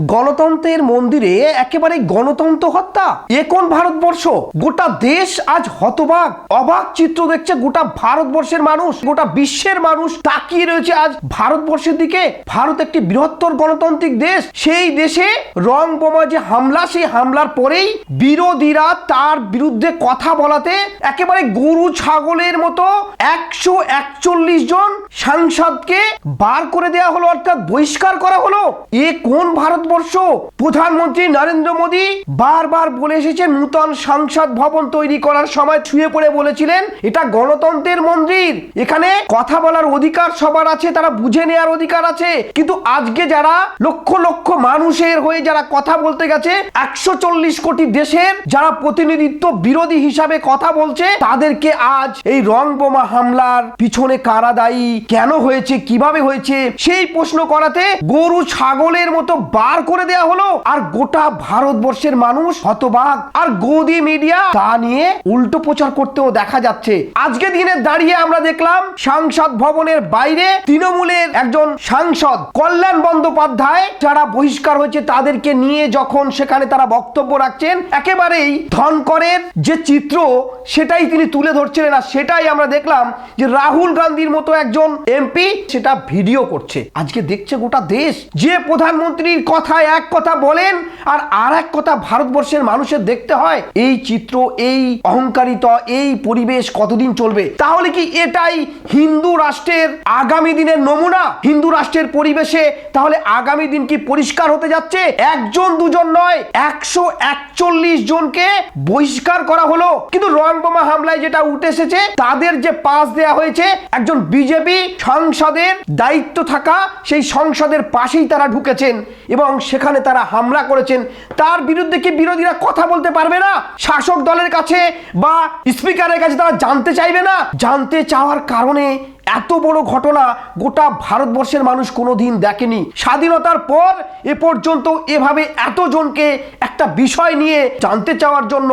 গণতন্ত্রের মন্দিরে একেবারে গণতন্ত্র হত্যা? এ কোন ভারতবর্ষ? গোটা দেশ আজ হতবাক। অবাক চিত্র দেখছে গোটা ভারতবর্ষের মানুষ, গোটা বিশ্বের মানুষ তাকিয়ে রয়েছে আজ ভারতবর্ষের দিকে। ভারত একটি বৃহত্তর গণতান্ত্রিক দেশ। সেই দেশে রং বোমা যে হামলা, সেই হামলার পরেই বিরোধীরা তার বিরুদ্ধে কথা বলাতে একেবারে গরু ছাগলের মতো একশো একচল্লিশ জন সাংসদকে বার করে দেওয়া হলো, অর্থাৎ বহিষ্কার করা হলো। এ কোন ভারতবর্ষ। প্রধানমন্ত্রী নরেন্দ্র মোদী বারবার বলে এসেছেন, নূতন সংসদ ভবন তৈরি করার সময় ছুঁয়ে পড়ে বলেছিলেন, এটা গণতন্ত্রের মন্দির। এখানে কথা বলার অধিকার সবার আছে, তারা বুঝে নেওয়ার অধিকার আছে। কিন্তু আজকে যারা লক্ষ লক্ষ মানুষের হয়ে যারা কথা বলতে গেছে, একশো চল্লিশ কোটি দেশের যারা প্রতিনিধিত্ব বিরোধী হিসাবে কথা বলছে, তাদেরকে আজ এই রং বোমা হামলার পিছনে কারা দায়ী? কেন হয়েছে? কীভাবে হয়েছে? সেই প্রশ্ন করাতে গরু, ছাগলের মতো বার করে দেয়া হলো। আর গোটা ভারতবর্ষের মানুষ হতবাক। আর গদি মিডিয়া তা নিয়ে উল্টো প্রচার করতেও দেখা যাচ্ছে। আজকে দিনে দাঁড়িয়ে আমরা দেখলাম সংসদ ভবনের বাইরে তৃণমূলের একজন সাংসদ কল্যাণ বন্দ্যোপাধ্যায়, যারা বহিষ্কার হয়েছে তাদেরকে নিয়ে যখন সেখানে তারা বক্তব্য রাখছেন, একেবারেই ধনকরের যে চিত্র, সেটাই তিনি তুলে ধরছিলেন। আর সেটাই আমরা দেখলাম যে রাহুল গান্ধীর মতো একজন এমপি সেটা ভিডিও করছে। আজকে দেখছে গোটা দেশ। যে প্রধানমন্ত্রীর কথায় এক কথা বলেন আর আর এক কথা ভারতবর্ষের মানুষের দেখতে হয়, এই চিত্র, এই অহংকারিতা, এই পরিবেশ কতদিন চলবে? তাহলে কি এটাই হিন্দু রাষ্ট্রের আগামী দিনের নমুনা হিন্দু রাষ্ট্রের পরিবেশে, তাহলে আগামী দিন কি পরিষ্কার হতে যাচ্ছে? একজন, দুজন নয়, একশো একচল্লিশ জনকে বহিষ্কার করা হলো। কিন্তু রং বোমা হামলায় যেটা উঠে এসেছে, তাদের যে পাস দেয়া হয়েছে, একজন বিজেপি সংসদের দায়িত্ব থাকা, সেই সংসদের পাশেই তারা ঢুকেছেন এবং সেখানে তারা হামলা করেছেন। তার বিরুদ্ধে কি বিরোধীরা কথা বলতে পারবে না? শাসক দলের কাছে বা স্পিকারের কাছে তারা জানতে চাইবে না? জানতে চাওয়ার কারণে কারণে এত বড় ঘটনা গোটা ভারতবর্ষের মানুষ কোনোদিন দেখেনি। স্বাধীনতার পর এ পর্যন্ত এভাবে এতজনকে একটা বিষয় নিয়ে জানতে চাওয়ার জন্য,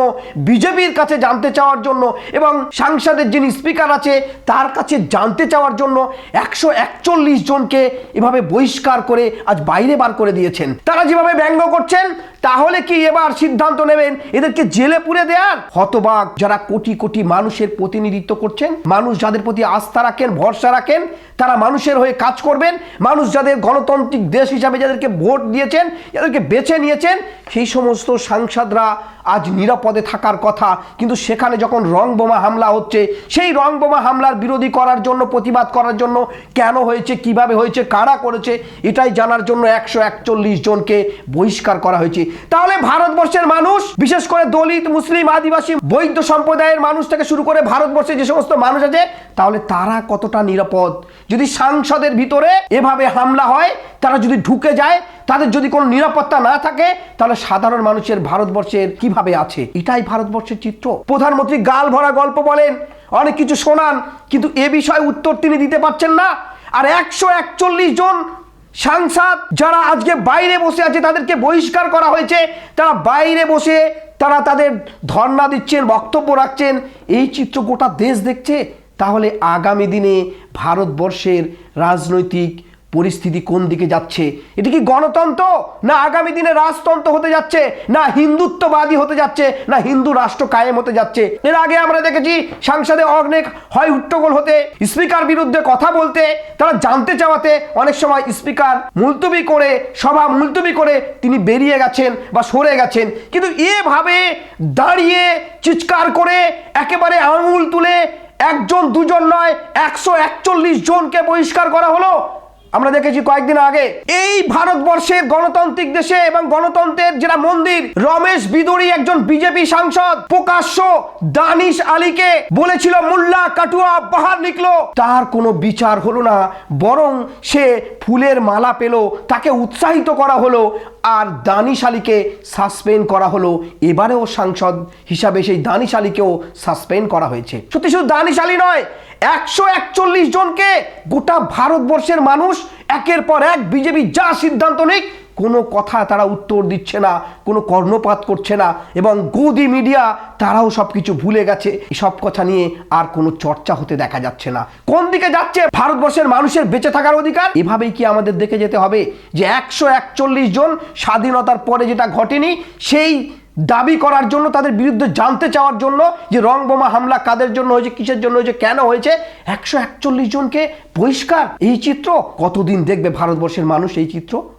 বিজেপির কাছে জানতে চাওয়ার জন্য এবং সাংসদের যিনি স্পিকার আছে, তার কাছে জানতে চাওয়ার জন্য একশো একচল্লিশ জনকে এভাবে বহিষ্কার করে আজ বাইরে বার করে দিয়েছেন। তারা যেভাবে ব্যঙ্গ করছেন, তাহলে কি এবার সিদ্ধান্ত নেবেন এদেরকে জেলে পুরে দেয়ার? হতবাক যারা কোটি কোটি মানুষের প্রতিনিধিত্ব করছেন, মানুষ যাদের প্রতি আস্থা রাখেন ভরসা রাখেন, তারা মানুষের হয়ে কাজ করবেন, মানুষ যাদের গণতান্ত্রিক দেশ হিসাবে যাদেরকে ভোট দিয়েছেন, যাদেরকে বেছে নিয়েছেন, সেই সমস্ত সাংসদরা আজ নিরাপদে থাকার কথা। কিন্তু সেখানে যখন রং বোমা হামলা হচ্ছে, সেই রং বোমা হামলার বিরোধী করার জন্য, প্রতিবাদ করার জন্য কেন হয়েছে, কীভাবে হয়েছে, কারা করেছে, এটাই জানার জন্য একশো একচল্লিশ জনকে বহিষ্কার করা হয়েছে। তাহলে ভারতবর্ষের মানুষ, বিশেষ করে দলিত, মুসলিম, আদিবাসী, বৈদ্য সম্প্রদায়ের মানুষ থেকে শুরু করে ভারতবর্ষে যে সমস্ত মানুষ আছে, তাহলে তারা কতটা নিরাপদ? যদি সাংসদের ভিতরে এভাবে হামলা হয়, তারা যদি ঢুকে যায়, তাদের যদি কোনো নিরাপত্তা না থাকে, তাহলে সাধারণ মানুষের ভারতবর্ষের কীভাবে আছে? এটাই ভারতবর্ষের চিত্র। প্রধানমন্ত্রী গাল ভরা গল্প বলেন, অনেক কিছু শোনান, কিন্তু এ বিষয়ে উত্তর তিনি দিতে পারছেন না। আর একশো একচল্লিশ জন সাংসদ যারা আজকে বাইরে বসে আছে, তাদেরকে বহিষ্কার করা হয়েছে। তারা বাইরে বসে তারা তাদের ধর্ণা দিচ্ছেন, বক্তব্য রাখছেন। এই চিত্র গোটা দেশ দেখছে। তাহলে আগামী দিনে ভারতবর্ষের রাজনৈতিক পরিস্থিতি কোন দিকে যাচ্ছে? এটা কি গণতন্ত্র? না আগামী দিনে রাজতন্ত্র হতে যাচ্ছে? না হিন্দুত্ববাদী হতে যাচ্ছে? না হিন্দু রাষ্ট্র কায়েম হতে যাচ্ছে? এর আগে আমরা দেখেছি সাংসদে অনেক হয় হট্টগোল হতে, স্পিকার বিরুদ্ধে কথা বলতে, তারা জানতে চাওয়াতে অনেক সময় স্পিকার মুলতবি করে, সভা মুলতবি করে তিনি বেরিয়ে গেছেন বা সরে গেছেন। কিন্তু এভাবে দাঁড়িয়ে চিৎকার করে, একেবারে আঙুল তুলে একজন, দুজন নয়, একশো একচল্লিশ জনকে বহিষ্কার করা হলো। আমরা দেখেছি কয়েকদিন আগে, এই ভারতবর্ষের গণতান্ত্রিক দেশে এবং গণতন্ত্রের যেটা মন্দির, রমেশ বিদুরি একজন বিজেপি সাংসদ, প্রকাশ্য দানিশ আলীকে বলেছিল, মুল্লা কাটুয়া বাহার নিকলো। তার কোনো বিচার হলো না, বরং সে ফুলের মালা পেল, তাকে উৎসাহিত করা হলো। আর দানি শালিকে সাসপেন্ড করা হলো। এবারেও সাংসদ হিসাবে সেই দানি শালিকেও সাসপেন্ড করা হয়েছে। সত্যি শুধু দানি শালি নয়, একশো একচল্লিশ জনকে গোটা ভারতবর্ষের মানুষ একের পর এক বিজেপি যা সিদ্ধান্ত নিক কোনো কথা তারা উত্তর দিচ্ছে না, কোনো কর্ণপাত করছে না, এবং গদি মিডিয়া তারাও সব কিছু ভুলে গেছে। সব কথা নিয়ে আর কোনো চর্চা হতে দেখা যাচ্ছে না। কোন দিকে যাচ্ছে? ভারতবর্ষের মানুষের বেঁচে থাকার অধিকার? এভাবেই কি আমাদের দেখে যেতে হবে যে একশো একচল্লিশ জন স্বাধীনতার পরে যেটা ঘটেনি, সেই দাবি করার জন্য, তাদের বিরুদ্ধে জানতে চাওয়ার জন্য যে রং বোমা হামলা কাদের জন্য হয়েছে, কিসের জন্য হয়েছে, কেন হয়েছে, একশো একচল্লিশ জনকে বহিষ্কার। এই চিত্র কতদিন দেখবে ভারতবর্ষের মানুষ, এই চিত্র?